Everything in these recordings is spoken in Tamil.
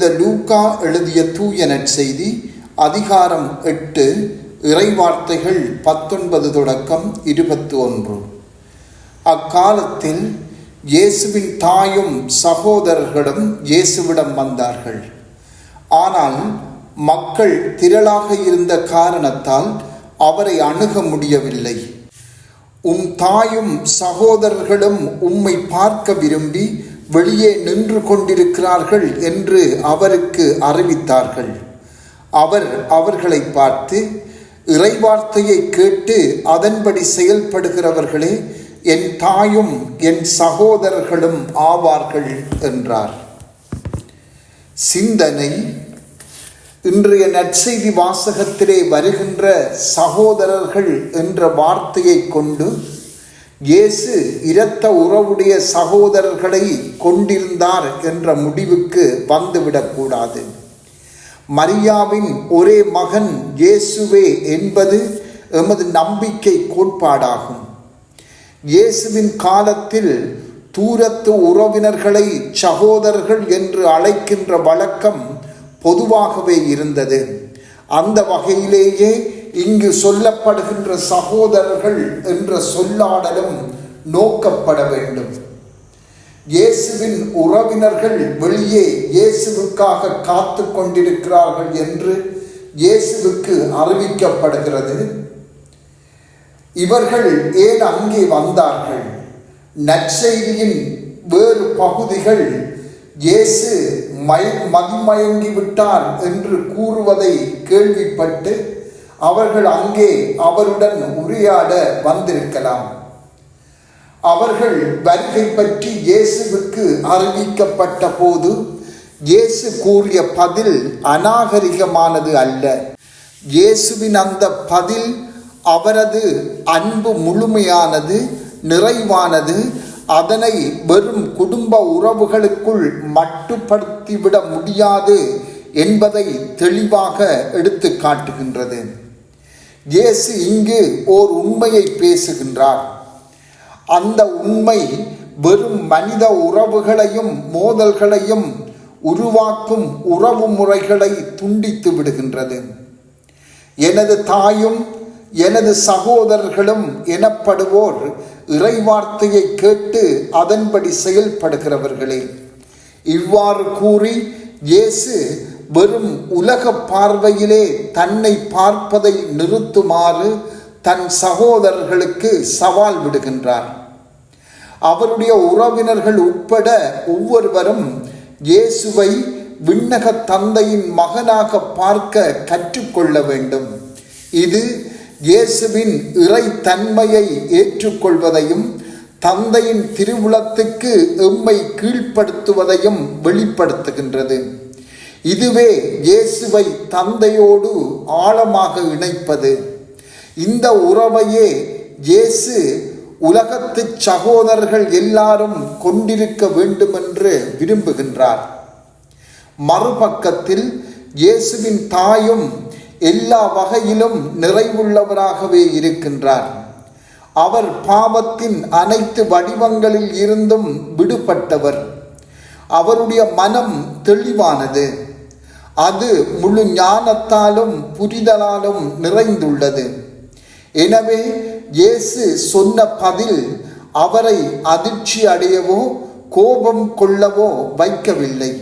லூக்கா எழுதிய தூய நற்செய்தி அதிகாரம் எட்டு இறைவார்த்தைகள் பத்தொன்பது தொடக்கம் இருபத்தி ஒன்று அக்காலத்தில் இயேசுவின் தாயும் சகோதரர்களும் இயேசுவிடம் வந்தார்கள். ஆனால் மக்கள் திரளாக இருந்த காரணத்தால் அவரை அணுக முடியவில்லை. உம் தாயும் சகோதரர்களும் உம்மை பார்க்க விரும்பி வெளியே நின்று கொண்டிருக்கிறார்கள் என்று அவருக்கு அறிவித்தார்கள். அவர் அவர்களை பார்த்து இறைவார்த்தையை கேட்டு அதன்படி செயல்படுகிறவர்களே என் தாயும் என் சகோதரர்களும் ஆவார்கள் என்றார். சிந்தனை. இன்றைய நற்செய்தி வாசகத்திலே வருகின்ற சகோதரர்கள் என்ற வார்த்தையை கொண்டு இயேசு இரத்த உறவுடைய சகோதரர்களை கொண்டிருந்தார் என்ற முடிவுக்கு வந்துவிடக்கூடாது. மரியாவின் ஒரே மகன் இயேசுவே என்பது எமது நம்பிக்கை கோட்பாடாகும். இயேசுவின் காலத்தில் தூரத்து உறவினர்களை சகோதரர்கள் என்று அழைக்கின்ற வழக்கம் பொதுவாகவே இருந்தது. அந்த வகையிலேயே இங்கு சொல்லப்படுகின்ற சகோதரர்கள் என்ற சொல்லாடலும் நோக்கப்பட வேண்டும். இயேசுவின் உறவினர்கள் வெளியே இயேசுவுக்காக காத்து கொண்டிருக்கிறார்கள் என்று இயேசுவுக்கு அறிவிக்கப்படுகிறது. இவர்கள் ஏன் அங்கே வந்தார்கள்? நற்செய்தியின் வேறு பகுதிகள் இயேசு மை மதிமயங்கி விட்டார் என்று கூறுவதை கேள்விப்பட்டு அவர்கள் அங்கே அவருடன் உரையாட வந்திருக்கலாம். அவர்கள் வருகை பற்றி இயேசுவுக்கு அறிவிக்கப்பட்ட போது இயேசு கூறிய பதில் அநாகரிகமானது அல்ல. இயேசுவின் அந்த பதில் அவரது அன்பு முழுமையானது நிறைவானது அதனை வெறும் குடும்ப உறவுகளுக்குள் மட்டுப்படுத்திவிட முடியாது என்பதை தெளிவாக எடுத்து காட்டுகின்றது இயேசு இங்கு ஓர் உண்மையை பேசுகின்றார். அந்த உண்மை வெறும் மனித உறவுகளையும் மோதல்களையும் உருவாக்கும் உறவு முறைகளை துண்டித்து விடுகின்றது. எனது தாயும் எனது சகோதரர்களும் எனப்படுவோர் இறைவார்த்தையை கேட்டு அதன்படி செயல்படுகிறவர்களே. இவ்வாறு கூறி இயேசு வெறும் உலக பார்வையிலே தன்னை பார்ப்பதை நிறுத்துமாறு தன் சகோதரர்களுக்கு சவால் விடுகின்றார். அவருடைய உறவினர்கள் உட்பட ஒவ்வொருவரும் இயேசுவை விண்ணக தந்தையின் மகனாக பார்க்க கற்றுக்கொள்ள வேண்டும். இது இயேசுவின் இறை தன்மையை ஏற்றுக்கொள்வதையும் தந்தையின் திருவுளத்துக்கு எம்மை கீழ்ப்படுத்துவதையும் வெளிப்படுத்துகின்றது. இதுவே இயேசுவை தந்தையோடு ஆழமாக இணைப்பது. இந்த உறவையே இயேசு உலகத்து சகோதரர்கள் எல்லாரும் கொண்டிருக்க வேண்டுமென்று விரும்புகின்றார். மறுபக்கத்தில் இயேசுவின் தாயும் எல்லா வகையிலும் நிறைவுள்ளவராகவே இருக்கின்றார். அவர் பாவத்தின் அனைத்து வடிவங்களில் இருந்தும் விடுபட்டவர். அவருடைய மனம் தெளிவானது. அது முழு ஞானத்தாலும் புரிதலாலும் நிறைந்துள்ளது. எனவே இயேசு சொன்ன பதில் அவரை அதிர்ச்சி அடையவோ கோபம் கொள்ளவோ வைக்கவில்லை.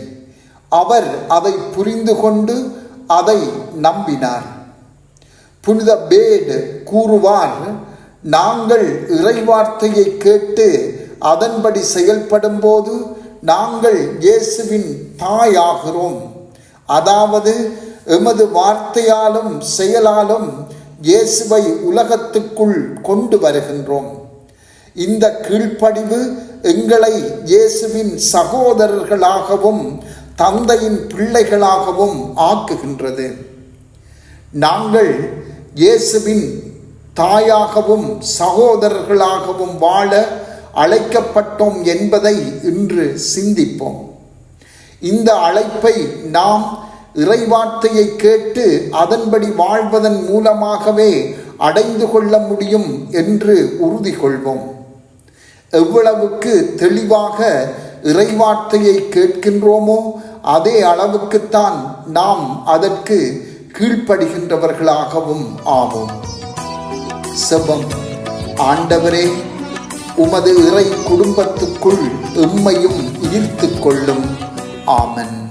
அவர் அதை புரிந்து கொண்டு அதை நம்பினார். புனித பேட் கூறுவார் நாங்கள் இறைவார்த்தையை கேட்டு அதன்படி செயல்படும் போது நாங்கள் இயேசுவின் தாயாகிறோம். அதாவது எமது வார்த்தையாலும் செயலாலும் இயேசுவை உலகத்துக்குள் கொண்டு வருகின்றோம். இந்த கீழ்ப்படிவு எங்களை இயேசுவின் சகோதரர்களாகவும் தந்தையின் பிள்ளைகளாகவும் ஆக்குகின்றது. நாங்கள் இயேசுவின் தாயாகவும் சகோதரர்களாகவும் வாழ அழைக்கப்பட்டோம் என்பதை இன்று சிந்திப்போம். இந்த அழைப்பை நாம் இறைவார்த்தையை கேட்டு அதன்படி வாழ்வதன் மூலமாகவே அடைந்து கொள்ள முடியும் என்று உறுதி கொள்வோம் எவ்வளவுக்கு தெளிவாக இறைவார்த்தையை கேட்கின்றோமோ அதே அளவுக்குத்தான் நாம் அதற்கு கீழ்ப்படுகின்றவர்களாகவும் ஆவோம். செபம் ஆண்டவரே உமது இறை குடும்பத்துக்குள் எம்மையும் ஈர்த்து கொள்ளும். almond.